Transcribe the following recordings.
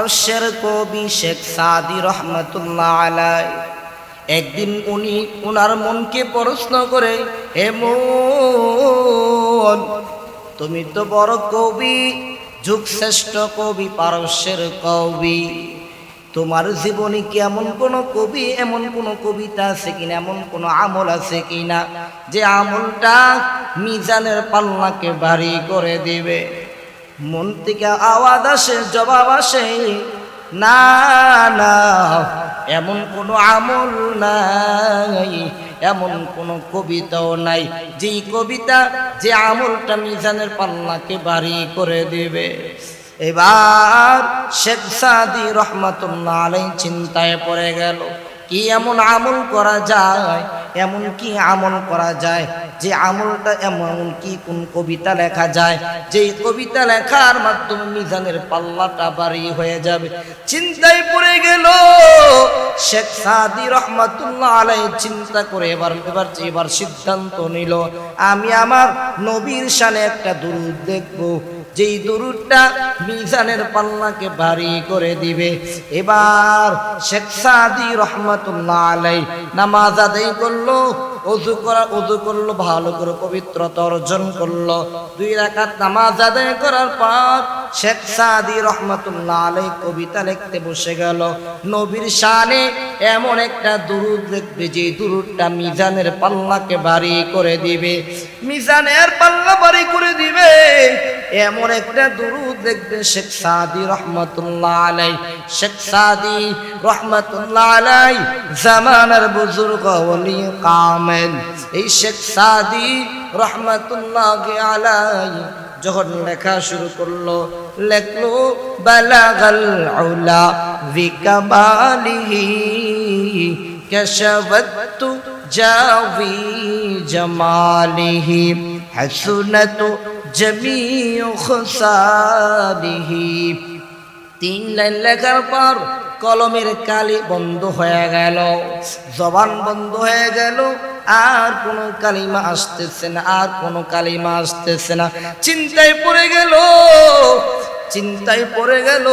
পারস্যের কবি শেখ সাদি রহমতুল্লাহ আলাই একদিন উনি উনার মনকে প্রশ্ন করে, হে মন, তুমি তো বড় কবি যুগ শ্রেষ্ঠ কবি, পারস্যের কবি। তোমার জীবনে কি এমন কোন কবি, এমন কোন কবিতা আছে কিনা, এমন কোন আমল আছে কিনা, যে আমলটা মিজানের পাল্লাকে ভারী করে দিবে? মন থেকে আওয়াজ আসে, জবাব আসে, না না, এমন কোনো আমল নাই, এমন কোনো কবিতাও নাই। যেই কবিতা, যে আমলটা মিজানের পাল্লাকে বাড়ি করে দেবে। এবার শেখ সাদি রহমতুল্লাহ আলাই চিন্তায় পড়ে গেল। কি এমন আমল করা যায়? এমন কি আমল করা যায়? যে আমলটা এমন কি কোন কবিতা লেখা যায়? যে কবিতা লেখার মাধ্যমে মিজানের পাল্লাটা বাড়ি হয়ে যাবে। চিন্তায় পড়ে গেল। শেখ সাদি রহমাতুল্লাহ আলাই চিন্তা করে এবার এবার এবার সিদ্ধান্ত নিল, আমি আমার নবীর শানে একটা দুরুদ দেখব। যেই দুরুদটা মিজানের পাল্লাকে ভারী করে দিবে, এবার শেখ সাদি রহমাতুল্লাহ আলাই নামাজ আদায় করল, অজু করা, অজু করল, ভালো করে পবিত্রতা অর্জন করল। দুই রাকাত নামাজ আদায় করার পর শেখ সাদি রহমাতুল্লাহ আলাই কবিতা লিখতে বসে গেল। নবীর শানে এমন একটা দুরুদ দেখবে যে দুরুদটা মিজানের পাল্লাকে ভারী করে দিবে। মিজানের পাল্লা ভারী করে দিবে। এমন একটা দুরুদ দেখবে শেখ সাদি রহমতুল্লাহ আলাই। শেখ সাদি রহমতুল্লাহ আলাই জামানার বুজুর্গ ওলি কামেল। এই শেখ সাদি রহমতুল্লাহ আলাই যখন লেখা শুরু করল লেখলো বালাগাল আউলা বিকামালিহি কশবতু জাবি জামালিহি হাসুনাতু জমিউ খুসালিহি। তিন লাইন লেখার পর কলমের কালি বন্ধ হয়ে গেল, জবান বন্ধ হয়ে গেল। আর কোনো কালিমা আসতেছে না, আর কোনো কালিমা আসতেছে না। চিন্তায় পড়ে গেল চিন্তায় পড়ে গেল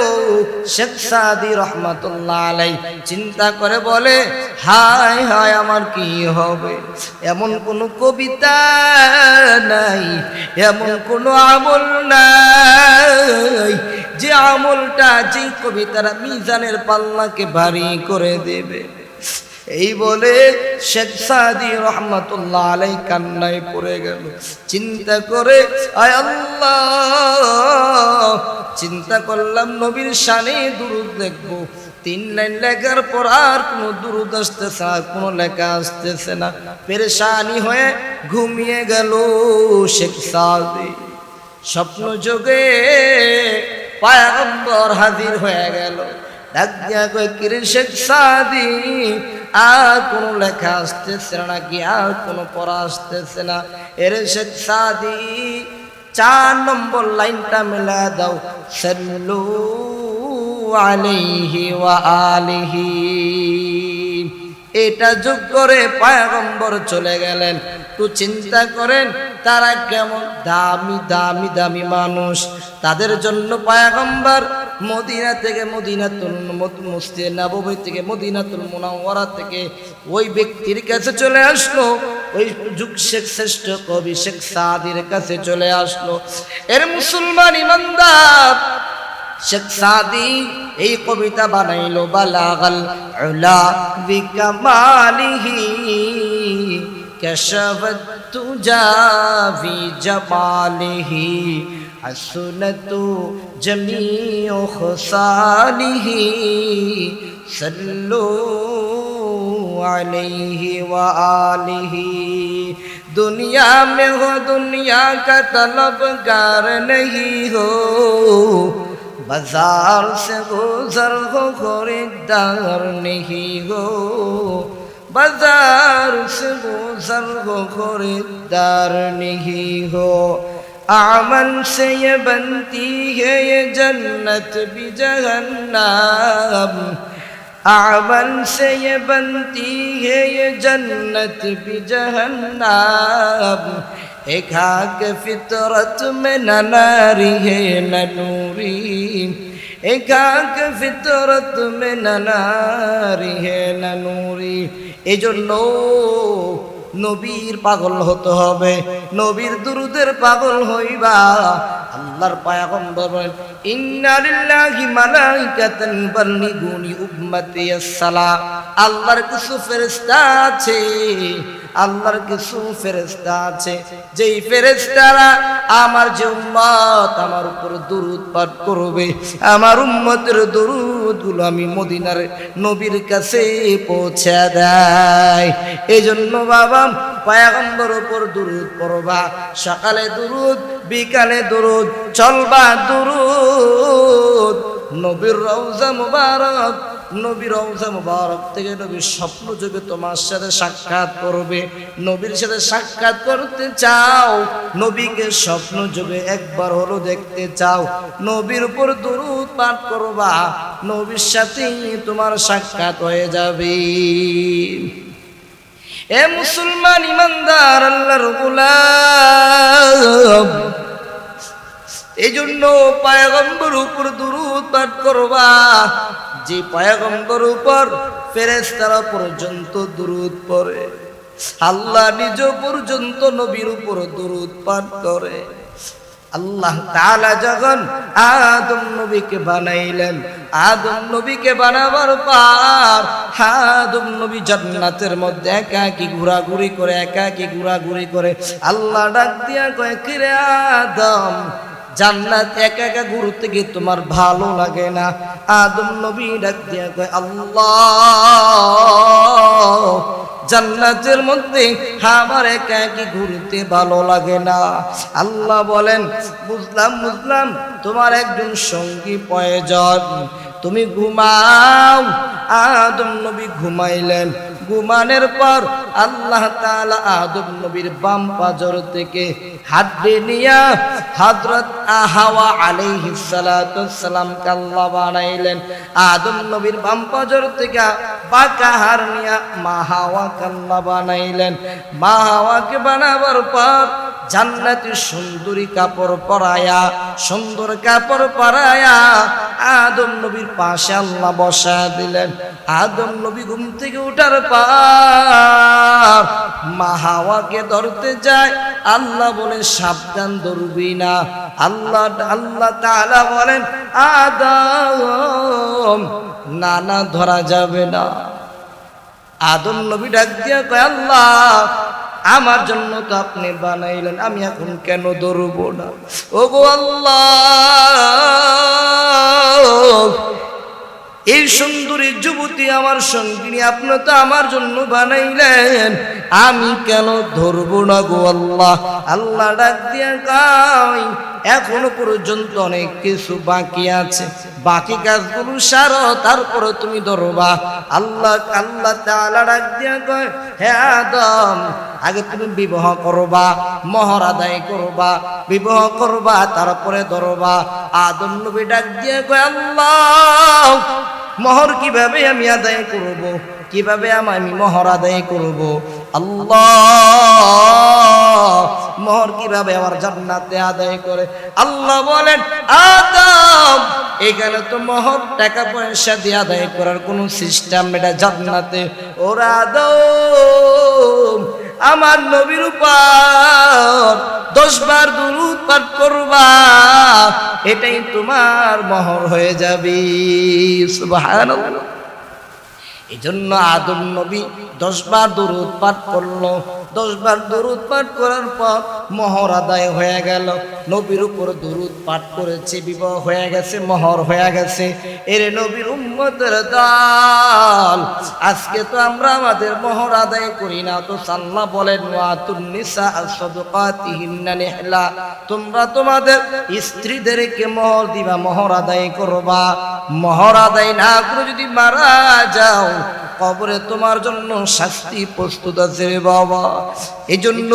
শেখ সাদি রহমতুল্লাহ আলাই চিন্তা করে বলে, হায় হায়, আমার কি হবে? এমন কোনো কবিতা নাই, এমন কোনো আমল নাই, যে আমলটা যে কবিতারা মিজানের পাল্লাকে ভারী করে দেবে। এই বলে শেখ সাদি রহমতুল্লাহ আলাই কান্নায় পড়ে গেল। চিন্তা করে, আয় আল্লাহ, চিন্তা করলাম নবীর শানে দুরুদ দেখব। তিন লাইন লেখার পর আর কোনো দুরুদ আসতেছে আর কোনো লেখা আসতেছে না। পেরেশানি হয়ে ঘুমিয়ে গেল শেখ সাদি। স্বপ্ন যোগে পায়ম্বর হাজির হয়ে গেল। ডাক কিরে শেখ সাদি আর কোনো লেখা আসতেছে না, নাকি আর কোনো পড়া আসতেছে না। এর শেখ সাদি, চার নম্বর লাইনটা মেলা দাও। সাল্লু আলাইহি ওয়া আলিহি। এটা যোগ করে পায়গম্বর চলে গেলেন। একটু চিন্তা করেন, তারা কেমন দামি দামি দামি মানুষ। তাদের জন্য পায়গম্বর মদিনা থেকে মদিনাতুল মুসতে নাবুবি থেকে মদিনাতুল মুনাওয়ারা থেকে ওই ব্যক্তির কাছে চলে আসলো। ওই যুগ শেখ শ্রেষ্ঠ কবি শেখ সাদির কাছে চলে আসলো। এর মুসলমান ইমানদার। শেখ সাদি এই কবিতা বানাইলো, বালাগাল উলা বিকামালিহি তুজা বি জমালিহি। حسنت جمیع خصالہ صلو علیہ وآلہ دنیا میں ہو، دنیا کا طلبگار نہیں ہو۔ بازار سے گزر ہو خوردار نہیں ہو۔ بازار سے گزر ہو خوردار نہیں ہو۔ आमन से ये बनती है ये जन्नत भी जहन्नम आमन से ये बनती है ये जन्नत भी जहन्नम एक आग फितरत में न नारी है न नूरी একাক ফিতরত মে নানারি হে নানুরি এই জন্য নবীর পাগল হতে হবে, নবীর দুরুদের পাগল হইবা। আল্লাহর পায়গম্বর বলেন, ইন্না লিল্লাহি মালাইকাতান ইউবাল্লিগুনি উম্মতি আসসালাম। আল্লাহর কিছু ফেরেশতা আছে। আল্লাহর কিছু ফেরেশতা আছে। যেই ফেরেস্তারা আমার যে উম্মত, আমার উপর দুরুদ পাঠ করবে, আমার উম্মতের দুরুদগুলো আমি মদিনার নবীর কাছে পৌঁছে দেয়। এই জন্য বাবা, পায়গম্বর উপর দুরুদ পড়বা, সকালে দুরুদ, বিকালে দুরুদ, চলবা দুরুদ, নবীর রওজা মুবারক নবীর রওজা মুবারক থেকে নবীর স্বপ্ন যুগে তোমার সাথে সাক্ষাৎ করবে। নবীর সাথে সাক্ষাৎ করতে চাও, নবীকে স্বপ্ন যুগে একবার হলো দেখতে চাও। নবীর উপর দুরুদ পাঠ করবা, নবীর সাথেই তোমার সাক্ষাৎ হয়ে যাবে। এ মুসলমান ইমানদার, আল্লাহর গোলাম। এই জন্য পায়গম্বর উপর দুরুদ পাঠ করবা যে পায়গম্বর উপর ফেরেস্তারা পর্যন্ত দুরুদ পড়ে, আল্লাহ নিজ পর্যন্ত নবীর উপর দুরুদ পাঠ করে। আল্লাহ তাআলা যখন আদম নবীকে বানাইলেন, আদম নবীকে বানাবার পর আদম নবী জান্নাতের মধ্যে একা একাকি ঘোরাঘুরি করে একা একাকি ঘোরাঘুরি করে আল্লাহ ডাক দিয়া কয়, কিরে আদম জান্নাত একা একা ঘুরতে গিয়ে তোমার ভালো লাগে না। আদম নবী ডাক দিয়া কয়, আল্লাহ, জান্নাতের মধ্যে আমার একা একই ঘুরতে ভালো লাগে না। আল্লাহ বলেন, বুঝলাম বুঝলাম, তোমার একজন সঙ্গী প্রয়োজন। তুমি ঘুমাও। আদম নবী ঘুমাইলেন। ঘুমানোর পর আল্লাহ তাআলা আদম নবীর বাম পাজর থেকে দিয়ে নিয়া হযরত আহাওয়া আলাইহিস সালাতু সালাম কাল্লা বানাইলেন। আদম নবীর বাম পাজর থেকে বাঁকা হার নিয়া মা কাল্লা বানাইলেন। মা বানাবার পর জান্নাতি সুন্দরী কাপড় পরায়া, সুন্দর কাপড় পরায়া আদম নবীর পাশে আল্লাহ বসা দিলেন। আদম নবী ঘুম থেকে উঠার পর মা হাওয়াকে ধরতে যায়, আল্লাহ বলে, সাবধান ধরবি না। আল্লাহ আল্লাহ তাআলা বলেন, আদম না না ধরা যাবে না। আদম নবী ডাক দিয়া কয়, আল্লাহ, আমার জন্য তো আপনি বানাইলেন, আমি এখন কেন ধরব না? ও গো আল্লাহ এই সুন্দরী যুবতী আমার সঙ্গিনী, আপনি তো আমার জন্য বানাইলেন। আমি কেন ধরবো না গো আল্লাহ? আল্লাহ ডাক দিয়া গাই এখনও পর্যন্ত অনেক কিছু বাকি আছে। বাকি কাজগুলো সারো, তারপরে তুমি ধরবা। আল্লাহ আল্লাহ তাআলা ডাক দিয়া কয়, হে আদম, আগে তুমি বিবাহ করবা, মহর আদায় করবা, বিবাহ করবা, তারপরে ধরবা। আদম নবী ডাক দিয়ে কয়, আল্লাহ মহর কীভাবে আমি আদায় করব? কীভাবে আমি মহর আদায় করব? আল্লাহ! মহর কীভাবে আমার জান্নাতে আদায় করে? আল্লাহ বলেন, আদম! এখানে তো মহর টাকা পয়সা দিয়ে আদায় করার কোনো সিস্টেম এটা জান্নাতে। ওরা আদম! আমার নবীর উপর দশ বার দুরুদ পাঠ করবা, এটাই তোমার মহর হয়ে যাবে। এই জন্য আদম নবী দশবার দুরুদ পাঠ করল। দশবার দুরুদ পাঠ করার পর মহর আদায় হয়ে গেল। নবীর উপর দরুদ পাঠ করেছে, বিবাহ হয়ে গেছে, মহর হয়ে গেছে। এর নবীর উম্মতের দল, আজকে তো আমরা আমাদের মহর আদায় করি না। তো সাল্লাহ বলেন, ওয়াতুন নিসা সাদকাতিহিন্না তোমরা তোমাদের স্ত্রীদেরকে মহর দিবা, মহর আদায় করবা। মহর আদায় না করে যদি মারা যাও, কবরে তোমার জন্য শাস্তি প্রস্তুত আছে বাবা। এই জন্য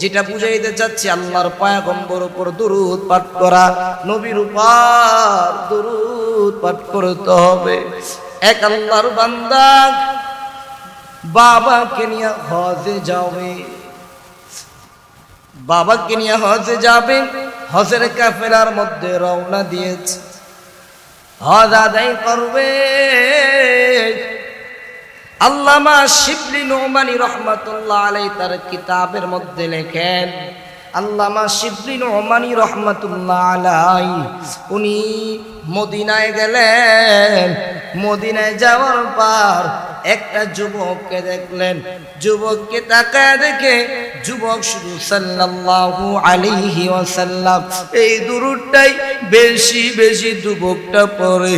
যেটা বুঝাইতে চাচ্ছি, আল্লাহর পায়াগম্বর উপর দুরুদ পাঠ করা, নবীর উপর দুরুদ পাঠ করতে হবে। এক আল্লাহর বান্দা বাবাকে নিয়ে হজে যাবে। বাবাকে নিয়ে হজে যাবে, হজের কাফেলার মধ্যে রওনা দিয়েছে। হজ আদায় করবে। আল্লামা শিবলি নোমানি রহমতুল্লাহ আলাই তার কিতাবের মধ্যে লেখেন আল্লামা শিবলি নোমানি রহমতুল্লাহ আলাই উনি মদিনায় গেলেন। মদিনায় যাওয়ার পর একটা যুবককে দেখলেন। যুবককে তাকায় দেখে যুবক শুধু সাল্লাল্লাহু আলাইহি ওয়াসাল্লাম। এই দুরুদটাই বেশি বেশি যুবকটা পড়ে।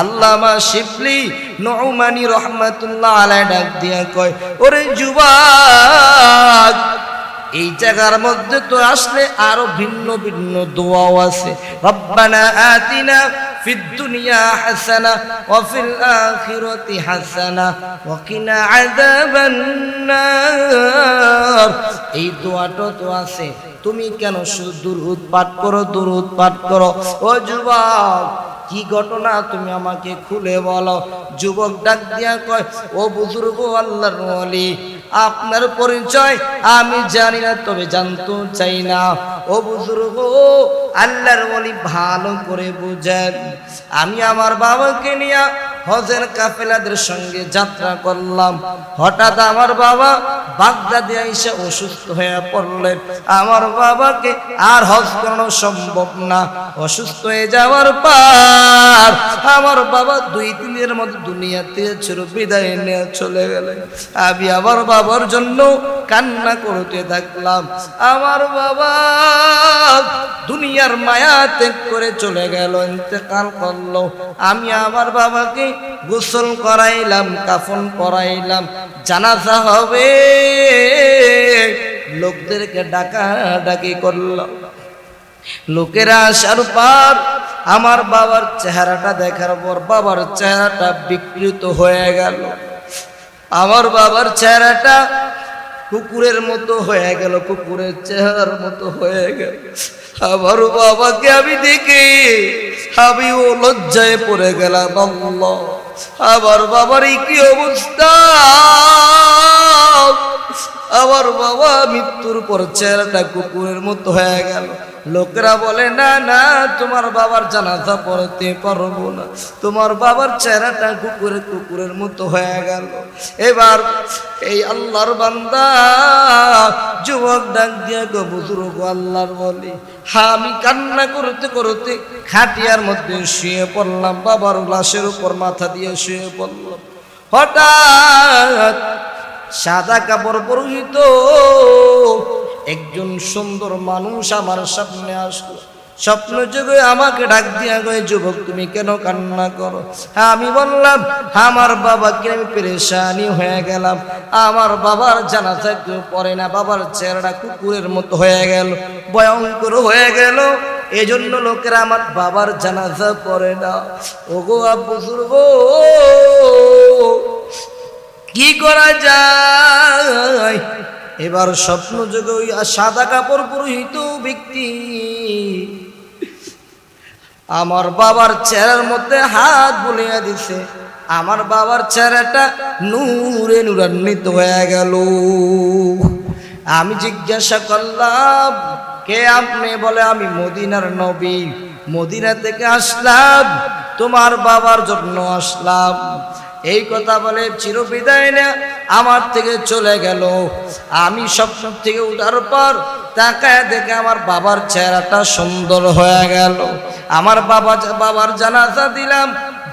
আল্লামা শিবলি নৌমানি রহমাতুল্লাহ আলাই ডাক দিয়া কয়, ওরে যুবক এই জায়গার মধ্যে তো আসলে আরও ভিন্ন ভিন্ন দোয়াও আছে। রব্বানা আতিনা এই দোয়াটা তো আছে। তুমি কেন শুধু দুরুদ পাঠ করো, দুরুদ পাঠ করো? ও যুবক, কি ঘটনা তুমি আমাকে খুলে বলো? যুবক ডাক দিয়া কয়, ও বুজুর্গ, আল্লাহর ওয়ালি আপনার পরিচয় আমি জানি না, তবে জানতে চাই না। ও বুজুর্গ, আল্লাহর বলি ভালো করে বুঝেন। আমি আমার বাবাকে নিয়ে হজের কাফেলাদের সঙ্গে যাত্রা করলাম। হঠাৎ আমার বাবা বাগদাদে এসে অসুস্থ হয়ে পড়লেন আমার বাবাকে আর হজ করানো সম্ভব না। অসুস্থ হয়ে যাওয়ার পর আমার বাবা দুই দিনের মধ্যে দুনিয়াতে ছিল বিদায় নিয়ে চলে গেলেন। আমি আমার বাবার জন্য কান্না করতে থাকলাম। আমার বাবা দুনিয়ার মায়া ত্যাগ করে চলে গেল, ইন্তেকাল করল। আমি আমার বাবাকে গোসল করাইলাম, কাফন পরাইলাম, জানাজা হবে। লোকদেরকে ডাকা ডাকি করলাম। লোকেরা আসার পর আমার বাবার চেহারাটা দেখার পর বাবার চেহারাটা বিকৃত হয়ে গেল। আমার বাবার চেহারাটা কুকুরের মতো হয়ে গেল, কুকুরের চেহার মতো হয়ে গেল। আবার বাবাকে আমি দেখি আমি ও লজ্জায় পড়ে গেলাম আবার বাবার কি অবস্থা? আমার বাবা মৃত্যুর পর চেহারাটা কুকুরের মতো হয়ে গেল। লোকেরা বলে, না না, তোমার বাবার জানাজা পড়তে পারব না। তোমার বাবার চেহারাটা কুকুরের কুকুরের মতো হয়ে গেল। এবার এই আল্লাহর বান্দা যুবক ডাক দিয়া, গো বুজুর্গ, আল্লাহর বলি হা আমি কান্না করতে করতে খাটিয়ার মধ্যে শুয়ে পড়লাম, বাবার লাশের উপর মাথা দিয়ে শুয়ে পড়লাম। হঠাৎ সাদা কাপড় পরিহিত। একজন সুন্দর মানুষ আমার সামনে আসলো। স্বপ্ন যুগে আমাকে ডাক দিয়া গো যুবক, তুমি কেন কান্না করো? আমি বললাম, আমার বাবাকে আমি পেরেশানি হয়ে গেলাম। আমার বাবার জানাজা কেউ পরে না, বাবার চেহারাটা কুকুরের মতো হয়ে গেল, ভয়ঙ্কর হয়ে গেল। এজন্য লোকেরা আমার বাবার জানাজা পড়ে না। ওগো আব্বু কি করা যায়? এবার স্বপ্ন যোগে ওই সাদা কাপড় পুরোহিত ব্যক্তি আমার বাবার চেহারার মধ্যে হাত বুলিয়ে দিছে। আমার বাবার চেহারাটা নূরে নূরান্বিত হয়ে গেল। আমি জিজ্ঞাসা করলাম, কে আপনি? বলে, আমি মদিনার নবী। মদিনা থেকে আসলাম, তোমার বাবার জন্য আসলাম। এই কথা বলে চিরবিদায় না, আমার থেকে চলে গেল। আমি স্বপ্ন থেকে উঠার পর, তাকায় দেখে আমার বাবার চেহারাটা সুন্দর হয়ে গেল। আমার বাবা বাবার জানাজা দিলাম।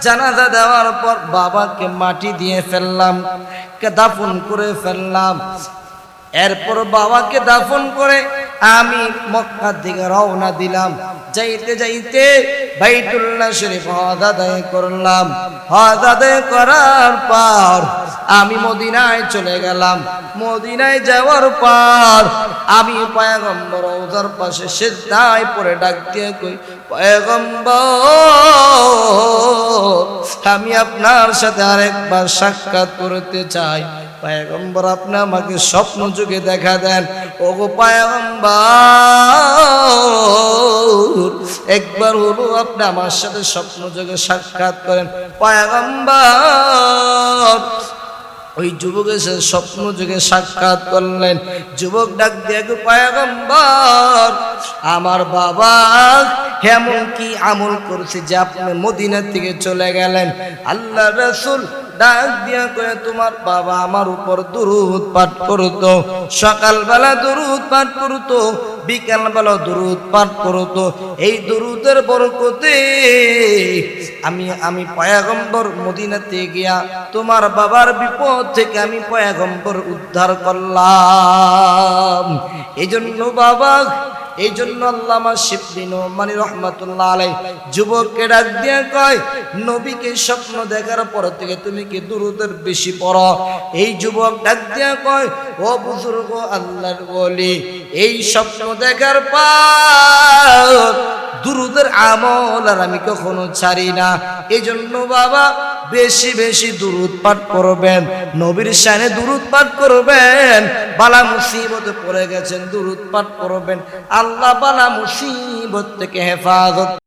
জানাজা দেওয়ার পর বাবাকে মাটি দিয়ে ফেললাম দাফন করে ফেললাম। এরপর বাবাকে দাফন করে আমি মক্কার দিকে রওনা দিলাম। যাইতে যাইতে বাইতুল্লাহ শরীফ হজ আদায় করলাম। হজ আদায় করার পর আমি মদিনায় চলে গেলাম। মদিনায় যাওয়ার পর আমি পয়গম্বর ওজার পাশে সিদ্ধায় পরে ডাক দিয়ে কই, পয়গম্বর আমি আপনার সাথে আরেকবার সাক্ষাৎ করতে চাই। পায়গম্বর, আপনি আমাকে স্বপ্ন যুগে দেখা দেন। ওগো পায়গম্বর, একবার হলো আপনি আমার সাথে স্বপ্ন যুগে সাক্ষাৎ করেন। পায়গম্বর ওই যুবক এসে স্বপ্ন যুগে সাক্ষাৎ করলেন। যুবক ডাক দিয়ে পয়গম্বর, আমার বাবা এমন কি আমল করছে যে আপনি মদিনা থেকে চলে গেলেন? আল্লাহ রসুল ডাক দিয়া কয়ে, তোমার বাবা আমার উপর দুরুদ পাঠ করতো, সকালবেলা দুরুদ পাঠ করতো বিকালবেলা দুরুদ পাঠ করতো এই দুরুদের বরকতে আমি আমি পয়াগম্বর মদিনাতে গিয়া তোমার বাবার বিপদ থেকে আমি পয়াগম্বর উদ্ধার করলাম। এজন্য জন্য বাবা এই জন্য আল্লামা শিবদিন মানে রহমাতুল্লাহ আলাই যুবককে ডাক দিয়ে কয়, নবীকে স্বপ্ন দেখার পর থেকে তুমি কি দুরুদের বেশি পড়ো? এই যুবক ডাক দিয়ে কয়, ও বুজুর্গ আল্লাহর বলি এই স্বপ্ন দেখার পর দুরুদের আমল আর আমি কখনো ছাড়ি না। এই জন্য বাবা বেশি বেশি দুরুদ পাঠ করবেন। নবীর শানে দুরুদ পাঠ করবেন। বালা মুসিবতে পড়ে গেছেন, দুরুদ পাঠ করবেন। আল্লাহ বালা মুসিবত থেকে হেফাজত